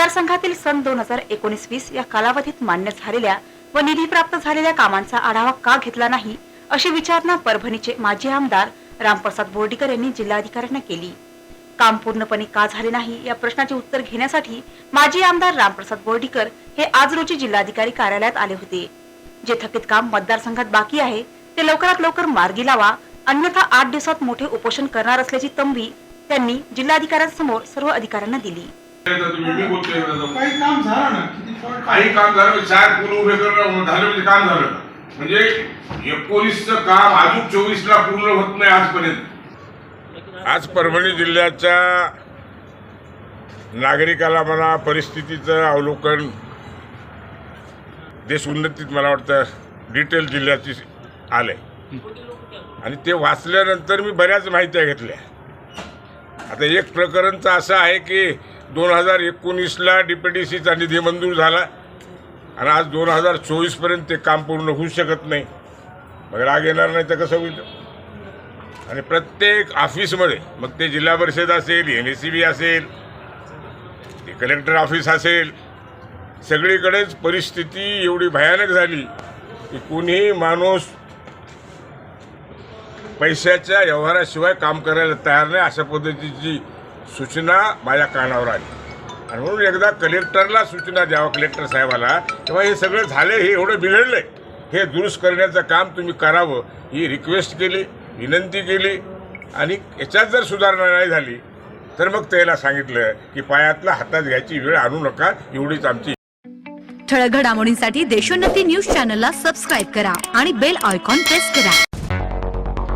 मतदारसंघातील सन दोन हजार एकोणीस वीस या कालावधीत मान्य झालेल्या व निधी प्राप्त झालेल्या कामांचा आढावा का घेतला नाही अशी विचारणा परभणीचे माजी आमदार रामप्रसाद बोर्डीकर यांनी जिल्हाधिकाऱ्यांना केली. काम पूर्णपणे का झाले नाही या प्रश्नाचे उत्तर घेण्यासाठी माजी आमदार रामप्रसाद बोर्डीकर हे आज रोजी जिल्हाधिकारी कार्यालयात आले होते. जे थकीत काम मतदारसंघात बाकी आहे ते लवकरात लवकर मार्गी लावा अन्यथा आठ दिवसात मोठे उपोषण करणार असल्याची तंबी त्यांनी जिल्हाधिकाऱ्यांसमोर सर्व अधिकाऱ्यांना दिली. तुम्ही मी बोलतोय एवढं. काही काम झालं ना? किती काही काम झालं म्हणजे चार पूल उभे करणं झालं म्हणजे काम झालं. म्हणजे एकोणीसचं काम अजून चोवीस ला पूर्ण होत नाही आजपर्यंत. आज परभणी जिल्ह्याच्या नागरिकाला मला परिस्थितीचं अवलोकन देश उन्नतीत मला वाटतं डिटेल जिल्ह्याची आलंय. आणि ते वाचल्यानंतर मी बऱ्याच माहित्या घेतल्या. आता एक प्रकरणचं असं आहे की दोन हजार एकोणीसला डी पी डी सीचा निधी मंजूर झाला. आणि आज दोन हजार चोवीसपर्यंत ते काम पूर्ण होऊ शकत नाही. मग राग येणार नाही तर कसं होईल? आणि प्रत्येक ऑफिसमध्ये मग ते जिल्हा परिषद असेल एन ए सी बी असेल ते कलेक्टर ऑफिस असेल सगळीकडेच परिस्थिती एवढी भयानक झाली की कुणीही माणूस पैशाच्या व्यवहाराशिवाय काम करायला तयार नाही अशा पद्धतीची सूचना माझ्या कानावर आली. आणि म्हणून एकदा कलेक्टरला सूचना द्यावा कलेक्टर साहेबाला तेव्हा हे सगळं झालं हे एवढं बिघडलंय. हे दुरुस्त करण्याचं काम तुम्ही करावं ही रिक्वेस्ट केली विनंती केली आणि याच्यात जर सुधारणा नाही झाली तर मग त्याला सांगितलं की पायातला हातात घ्यायची वेळ आणू नका एवढीच आमची ठळक घडामोडींसाठी देशोन्नती न्यूज चॅनलला सबस्क्राईब करा आणि बेल आयकॉन प्रेस करा.